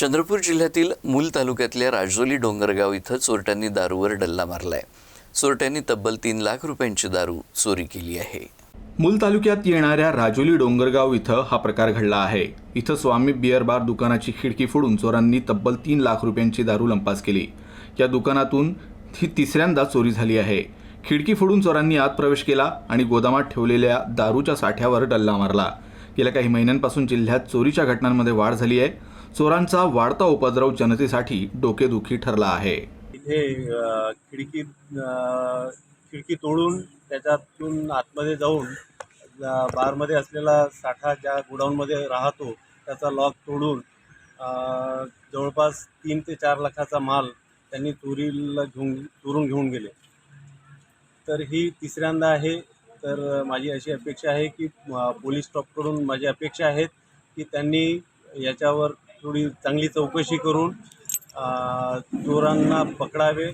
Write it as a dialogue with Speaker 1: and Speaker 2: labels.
Speaker 1: चंद्रपूर जिल्ह्यातील मूल तालुक्यातल्या राजोली डोंगरगाव इथं चोरट्यांनी दारूवर डल्ला मारलाय. चोरट्यांनी तब्बल तीन लाख रुपयांची दारू चोरी केली आहे.
Speaker 2: मूल तालुक्यात येणाऱ्या राजोली डोंगरगाव इथं हा प्रकार घडला आहे. इथं स्वामी बिअर बार दुकानाची खिडकी फोडून चोरांनी तब्बल तीन लाख रुपयांची दारू लंपास केली. या दुकानातून ही तिसऱ्यांदा चोरी झाली आहे. खिडकी फोडून चोरांनी आत प्रवेश केला आणि गोदामात ठेवलेल्या दारूच्या साठ्यावर डल्ला मारला. गेल्या काही महिन्यांपासून जिल्ह्यात चोरीच्या घटनांमध्ये वाढ झाली आहे. चोरांचा वाढता उपद्रव जनतेसाठी डोकेदुखी ठरला आहे.
Speaker 3: इथे खिडकी खिडकी तोडून त्याच्यातून आतमध्ये जाऊन बारमध्ये असलेला साठा ज्या गोडाऊनमध्ये राहतो त्याचा लॉक तोडून जवळपास तीन ते चार लाखाचा माल त्यांनी चोरीला घेऊन चोरून घेऊन गेले. तर ही तिसऱ्यांदा आहे. तर माझी अशी अपेक्षा आहे की पोलीस स्टॉपकडून माझी अपेक्षा आहेत की त्यांनी याच्यावर थोडी चांगली चौकशी करून चोरांना पकडावे.